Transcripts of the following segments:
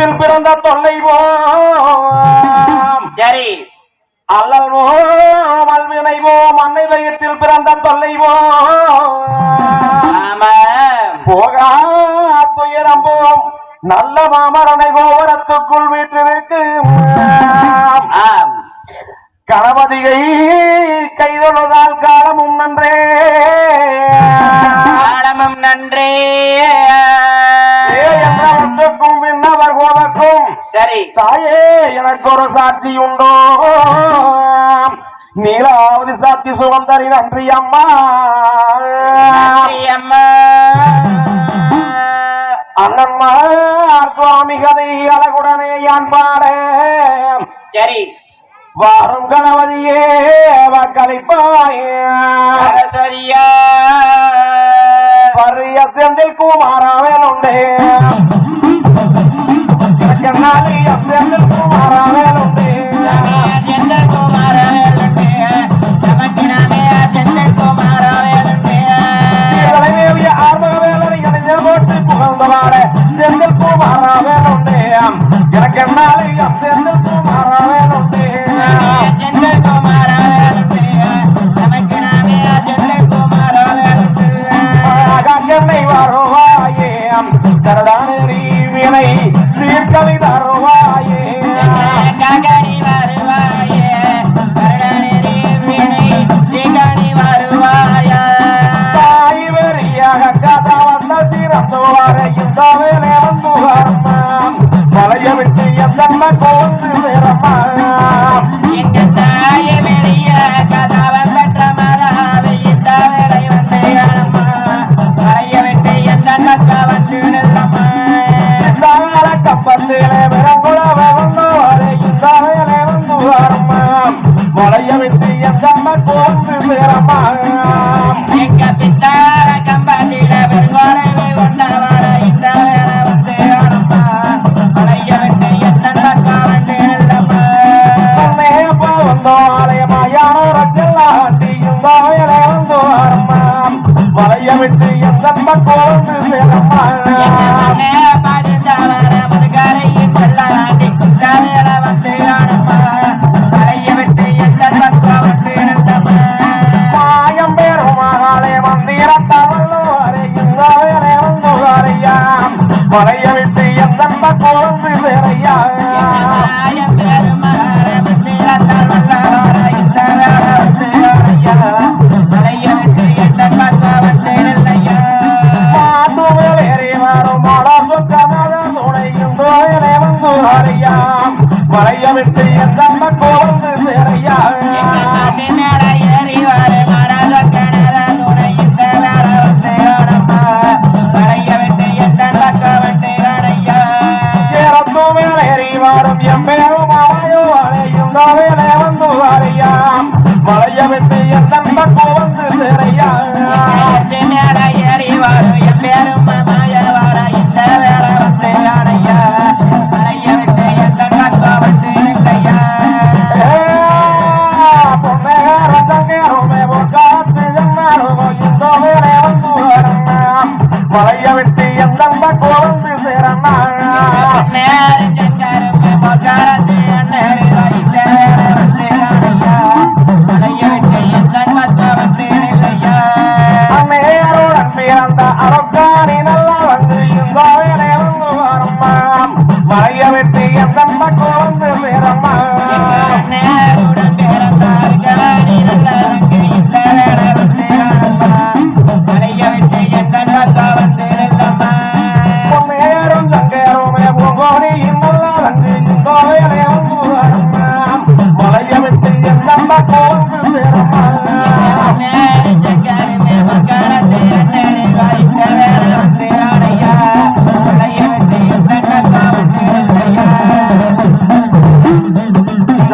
உனத்தில் பிறந்த தொல்லைவோம். சரி. அல்லல்வோம் அல்வினைவோம் அன்னை வயத்தில் பிறந்த தொல்லைவோம். போகா துயரம்போம் நல்ல மாமரனை ஓரத்துக்குள் வீட்டிற்கு கணபதியை கைதொழுதால் காலமும் நன்றே. காலமும் நன்றே. எனக்கும் விண்ணவர் கோவக்கும் சரி. சாயே எனக்கு ஒரு சாட்சி உண்டோ நீலாவது சாட்சி சுகந்தரி நன்றி அம்மா. அம்மா. அண்ணன்மார் சுவாமி கதை அழகுடனே யான் பாட. சரி. வாரும் கணவதியே வாக்களிப்பாயா. பரிய செந்தில் குமாராவேல் உண்டே ఎన్నాలి అభ్యర్థులు కుమారాలేనుండి புகழ்ந்தவாட செந்தில் குமாராவேலுண்டே எனக்கு என்னாலே செந்தில்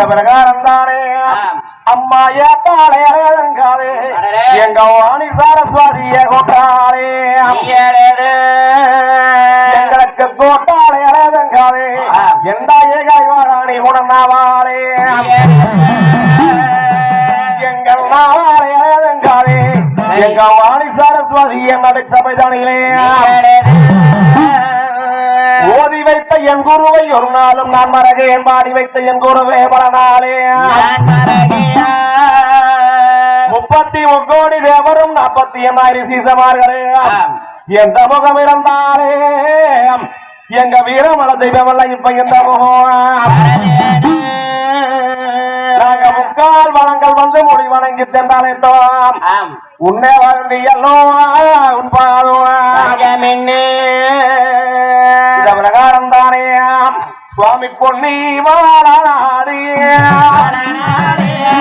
பிரகாரம் தானே அம்மா ஏத்தாளே அழகங்காலே எங்க வாணி சரஸ்வதிய கொட்டாளே. எங்களுக்கு தோட்டாளே அழகங்காலே எந்த ஏகாய் வாராணி உணர்ந்தாவாளே எங்கள் நாவாளே அழகங்காலே எங்க வாணி சரஸ்வதிய நடுச்சபை தானிலே என் குருவை ஒரு நாளும் நான் மறகேன் பாடி வைத்த என் குருவே பல நாளே முப்பத்தி முக்கோடி தேவரும் நாற்பத்தி எண்ணாயிரம் சீசமார்களே. எந்த முகம் இருந்தாலே எங்க வீரமல தெய்வமல்ல இப்ப எந்த முகம்? முக்கால் வளங்கள் வந்து முடி வணங்கி சென்றாலேட்டோம் ஆம். உன்னே வாழ்ந்தி எல்லோ உன் பாதுவாம் தங்கமென்னு இந்த பிரகாரம் தானே. சுவாமி பொன்னி வாழாடி நன்னாடியா.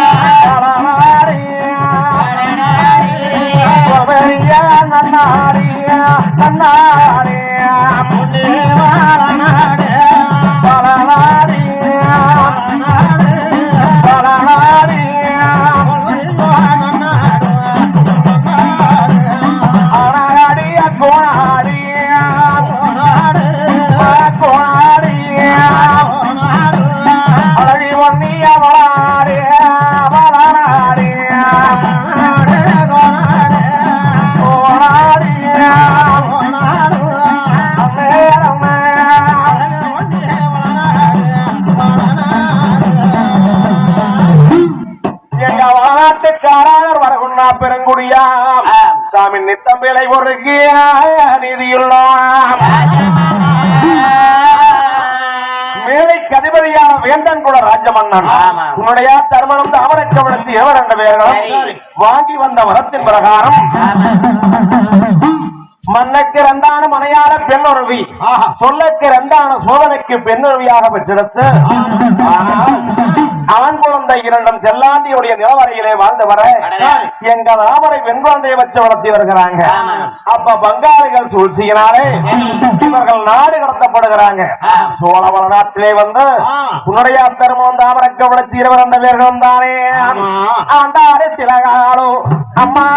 நன்னாடியா. பொன்னி ஆம். சாமி நித்தம் விலை ஒருங்கிய நீதியுள்ளோம் மேலை கதிபதியான வேந்தன் கூட ராஜமன்னன். உன்னுடைய தர்மனம் எவர் என்ற பெயர்களும். வாங்கி வந்த வரத்தின் பிரகாரம் மன்னக்கு இரண்டான மனையாள பெண்ணுறவி சொல்லக்கு இரண்டான சோதனைக்கு பெண்ணுறவியாக பெற்றெடுத்து அவன் குழந்தை இரண்டும் செல்லாண்டியுடைய நிலவரையிலே வாழ்ந்து வர. எங்க ராமரை பெண் குழந்தையை வச்சு வளர்த்தி வருகிறாங்க. அப்ப பங்காளிகள் சூழ்ச்சியினாலே இவர்கள் நாடு கடத்தப்படுகிறாங்க. சோழவள நாட்டிலே வந்து உன்னுடைய தருமம் தாமரக்க விளச்சி இருவர் என்ற பேர்களும் தானே ஆண்டாரே சில காலம் அம்மா.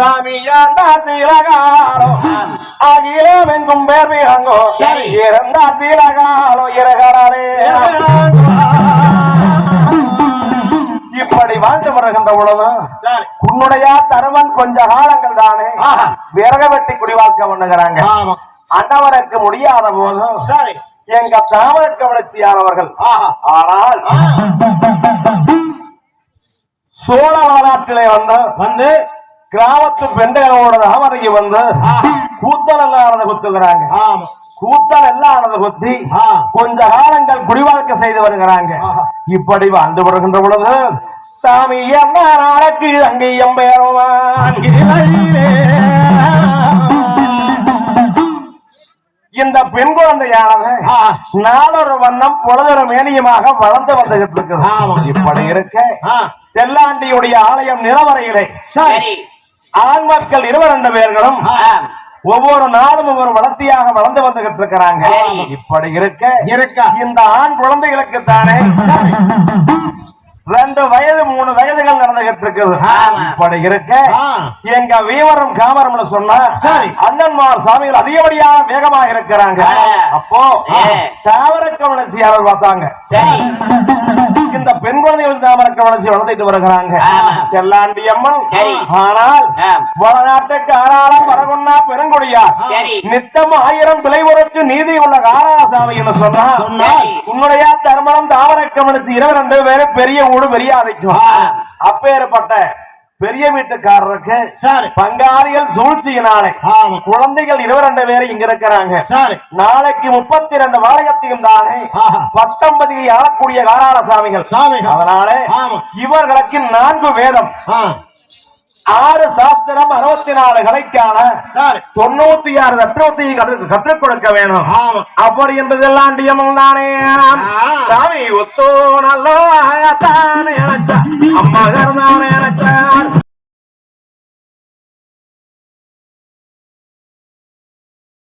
சாமியாண்டா திலகாலோ அகிலம் எங்கும் பேர் வீரங்கோ சரி. இருந்தா திலகாலோ இறகராலே இப்படி வாழ்ந்து வருகின்ற பொழுது உன்னுடைய தருவன் கொஞ்ச காலங்கள் தானே. விறக வெட்டி குடிவாழ்க்கை பண்ணுகிறாங்க. அன்னவருக்கு முடியாத போது எங்க தாமரக்க வளர்ச்சியானவர்கள் ஆனால் சோழ வரலாற்றிலே வந்து வந்து கிராமத்து பெண்களோட தாமரைக்கு வந்து கூத்தல் எல்லாம் குத்துகிறாங்க. கூத்தல் எல்லாம் குத்தி கொஞ்ச காலங்கள் குடிவாழ்க்கை செய்து வருகிறாங்க. இப்படி வாழ்ந்து வருகின்ற பொழுது சாமி என்ன நாளைக்கு அங்கேயும் பேருவான் இந்த பெண் குழந்தையானது நாளொரு வண்ணம் பொழுதொரு மேனியமாக வளர்ந்து வந்துகிட்டு இருக்குது இப்படி இருக்க செல்லாண்டியுடைய ஆலயம் நிலவரையிலே ஆண் மக்கள் ரெண்டு பேர்களும். ஒவ்வொரு நாளும் ஒவ்வொரு வளர்த்தியாக வளர்ந்து வந்துகிட்டு இருக்கிறாங்க. இப்படி இருக்க இருக்கா. இந்த ஆண் குழந்தைகளுக்கு தானே ரெண்டு வயது மூணு வயதுகள் நடந்துகிட்டு இருக்குது. இப்படி இருக்க. எங்க வீவரம் காமரம்னு சொன்னா. அண்ணன்மார் சாமிகள் அதிகப்படியாக வேகமாக இருக்கிறாங்க. அப்போ ஏ. தாவர கவனசியாளர் பார்த்தாங்க இந்த பெண் குழந்தைகள் தாமர கவனசி வளர்ந்துட்டு வருகிறாங்க. செல்லாண்டி அம்மன். ஆனால். வடநாட்டுக்கு ஆறாளம் வரகுன்னா பெருங்குடியா. நித்தம் ஆயிரம் விலை பொருட்கு நீதி உள்ள காராசாமி என்று சொன்னா. உன்னுடைய தர்மணம் தாவர கவனிச்சு இருபது ரெண்டு பேரும் பெரிய ஊடு பெரிய அதைக்கும். அப்பேற்பட்ட பெரிய வீட்டுக்காரருக்கு சரி. பங்காளிகள் சூழ்ச்சியினாலே. குழந்தைகள் இருபது ரெண்டு பேரும் இங்க இருக்கிறாங்க சரி. நாளைக்கு முப்பத்தி ரெண்டு வாழையத்தையும் தானே ஆஹா. பத்தொன்பதில் ஆளக்கூடிய காராள சாமிகள் சாமிகள். அதனாலே ஆமா. இவர்களுக்கு நான்கு வேதம் சாஸ்திரம் அறுபத்தி நாலு கலைக்கான தொண்ணூத்தி ஆறு தத்துவத்தையும் கற்றுக் கொடுக்க வேணும். அப்படி என்பதெல்லாம் நியமம் தானே சாமி ஒத்தோ நல்லா தான் நினைச்சா அம்மா தானே நினைச்சார்